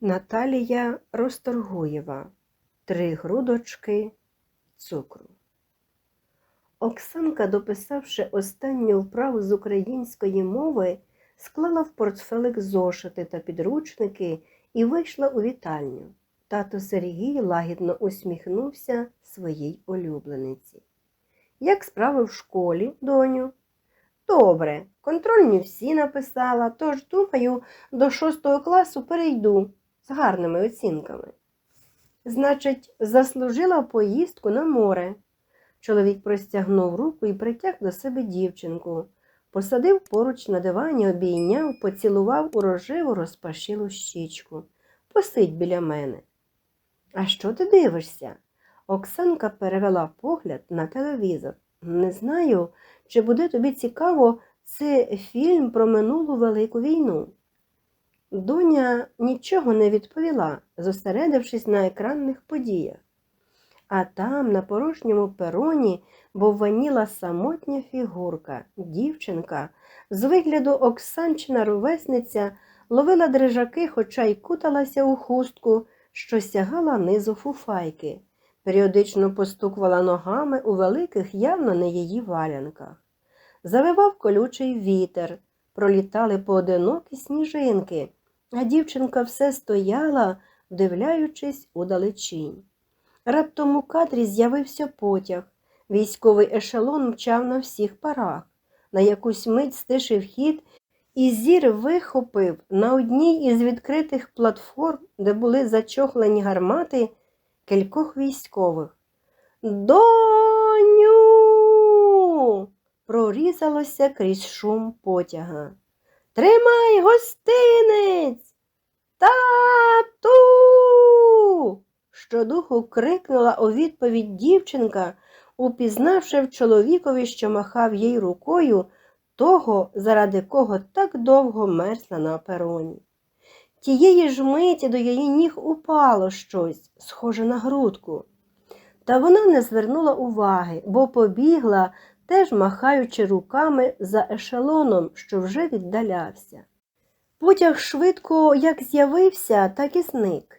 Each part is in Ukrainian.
Наталія Росторгуєва Три грудочки цукру. Оксанка, дописавши останню вправу з української мови, склала в портфелик зошити та підручники і вийшла у вітальню. Тато Сергій лагідно усміхнувся своїй улюблениці. Як справи в школі, доню? Добре, контрольні всі написала, тож, думаю, до шостого класу перейду з гарними оцінками. Значить, заслужила поїздку на море. Чоловік простягнув руку і притяг до себе дівчинку, посадив поруч на дивані, обійняв, поцілував у рожеву розпашілу щічку. Посидь біля мене. А що ти дивишся? Оксанка перевела погляд на телевізор. Не знаю, чи буде тобі цікаво це фільм про минулу велику війну. Доня нічого не відповіла, зосередившись на екранних подіях. А там, на порожньому пероні, бовваніла самотня фігурка, дівчинка, з вигляду Оксанчина ровесниця, ловила дрижаки, хоча й куталася у хустку, що сягала низу фуфайки, періодично постукувала ногами у великих, явно не її валянках. Завивав колючий вітер, пролітали поодинокі сніжинки, а дівчинка все стояла, вдивляючись у далечінь. Раптом у кадрі з'явився потяг. Військовий ешелон мчав на всіх парах. На якусь мить стишив хід, і зір вихопив на одній із відкритих платформ, де були зачохлені гармати кількох військових. Доню! прорізалося крізь шум потяга. Тримай гостинець! Тату! Щодуху крикнула у відповідь дівчинка, упізнавши в чоловікові, що махав їй рукою, того, заради кого так довго мерзла на пероні. Тієї ж миті до її ніг упало щось, схоже на грудку. Та вона не звернула уваги, бо побігла, теж махаючи руками за ешелоном, що вже віддалявся. Потяг швидко як з'явився, так і зник.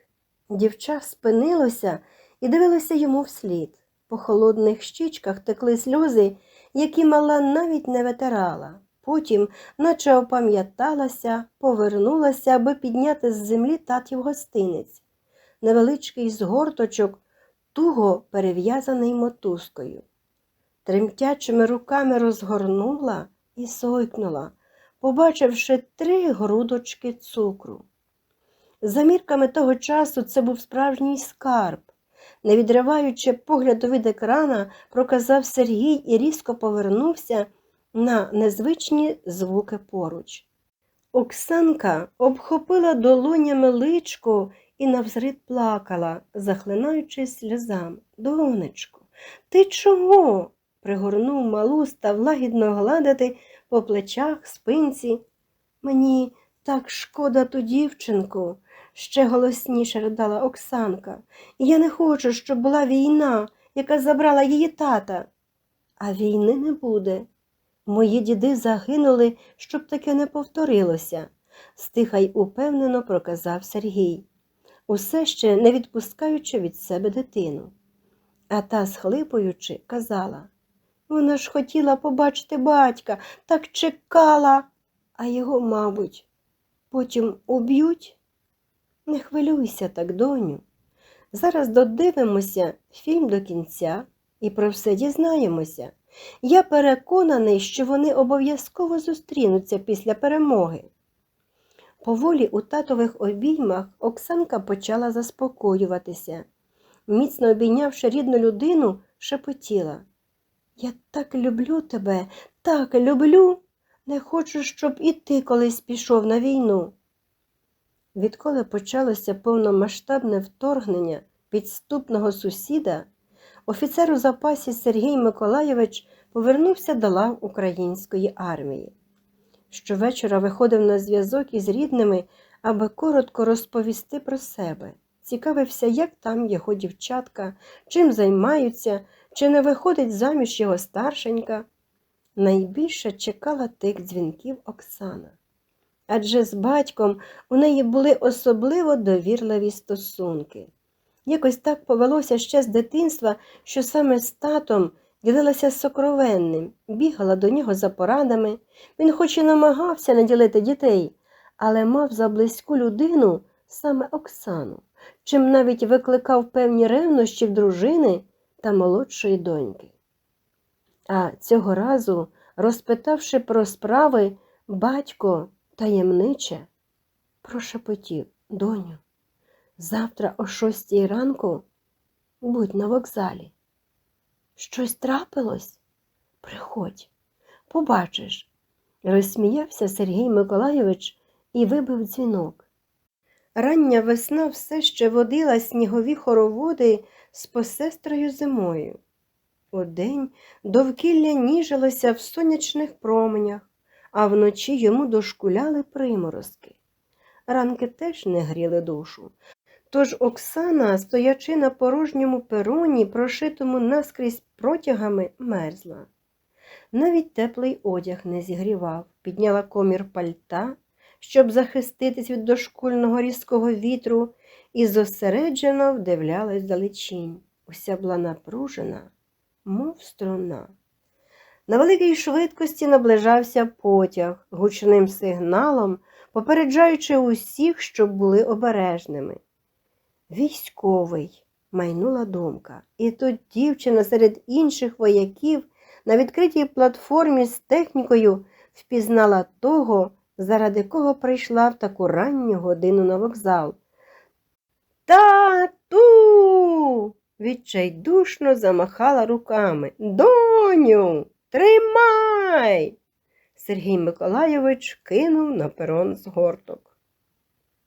Дівча спинилося і дивилося йому вслід. По холодних щічках текли сльози, які мала навіть не витирала. Потім, наче опам'яталася, повернулася, аби підняти з землі татів гостинець. Невеличкий згорточок, туго перев'язаний мотузкою. Тремтячими руками розгорнула і сойкнула, побачивши три грудочки цукру. За мірками того часу це був справжній скарб. Не відриваючи погляду від екрана, проказав Сергій і різко повернувся на незвичні звуки поруч. Оксанка обхопила долонями личко і навзрид плакала, захлинаючись сльозами. Донечко, ти чого? Пригорнув малу, став лагідно гладити по плечах, спинці. Мені так шкода ту дівчинку, ще голосніше ридала Оксанка. Я не хочу, щоб була війна, яка забрала її тата. А війни не буде. Мої діди загинули, щоб таке не повторилося, стиха й упевнено проказав Сергій, усе ще не відпускаючи від себе дитину. А та, схлипуючи, казала вона ж хотіла побачити батька, так чекала, а його, мабуть, потім уб'ють. Не хвилюйся так, доню. Зараз додивимося фільм до кінця і про все дізнаємося. Я переконаний, що вони обов'язково зустрінуться після перемоги. Поволі у татових обіймах Оксанка почала заспокоюватися. Міцно обійнявши рідну людину, шепотіла. Я так люблю тебе, так люблю. Не хочу, щоб і ти колись пішов на війну. Відколи почалося повномасштабне вторгнення підступного сусіда, офіцер у запасі Сергій Миколайович повернувся до лав української армії. Щовечора виходив на зв'язок із рідними, аби коротко розповісти про себе, цікавився, як там його дівчатка, чим займаються, чи не виходить заміж його старшенька. Найбільше чекала тих дзвінків Оксана. адже з батьком у неї були особливо довірливі стосунки. Якось так повелося ще з дитинства, що саме з татом ділилася сокровенним, бігала до нього за порадами. Він хоч і намагався не ділити дітей, але мав за близьку людину саме Оксану, чим навіть викликав певні ревнощі в дружини та молодшої доньки. А цього разу, розпитавши про справи, батько таємниче прошепотів доню. Завтра о шостій ранку будь на вокзалі. Щось трапилось? Приходь, побачиш. Розсміявся Сергій Миколайович і вибив дзвінок. Рання весна все ще водила снігові хороводи з посестрою зимою. Удень довкілля ніжилося в сонячних променях, а вночі йому дошкуляли приморозки. Ранки теж не гріли душу. Тож Оксана, стоячи на порожньому пероні, прошитому наскрізь протягами, мерзла. Навіть теплий одяг не зігрівав, підняла комір пальта, щоб захиститись від дошкульного різкого вітру, і зосереджено вдивлялась далечінь. Уся була напружена, мов струна. На великій швидкості наближався потяг гучним сигналом, попереджаючи усіх, щоб були обережними. Військовий, майнула думка, і тут дівчина серед інших вояків на відкритій платформі з технікою впізнала того, заради кого прийшла в таку ранню годину на вокзал. Тату. відчайдушно замахала руками. Доню, тримай. Сергій Миколайович кинув на перон з горток.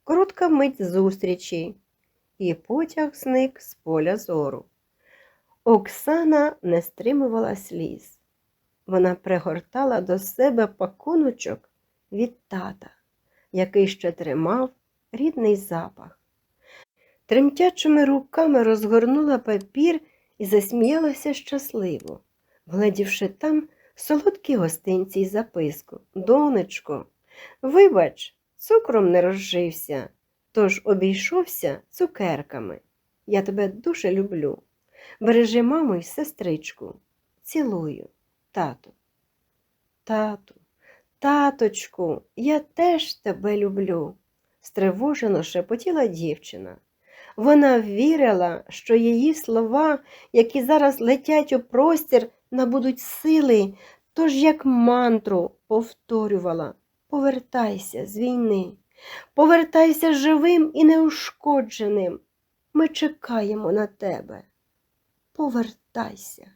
Коротка мить зустрічі, і потяг зник з поля зору. Оксана не стримувала сліз. Вона пригортала до себе пакуночок від тата, який ще тримав рідний запах. Тремтячими руками розгорнула папір і засміялася щасливо, вгледівши там солодкі гостинці й записку. Донечко, вибач, цукром не розжився, тож обійшовся цукерками. Я тебе дуже люблю. Бережи маму й сестричку. Цілую, тату. Тату, таточку, я теж тебе люблю, стривожено шепотіла дівчина. Вона вірила, що її слова, які зараз летять у простір, набудуть сили, тож як мантру повторювала Повертайся з війни, повертайся живим і неушкодженим. Ми чекаємо на тебе. Повертайся.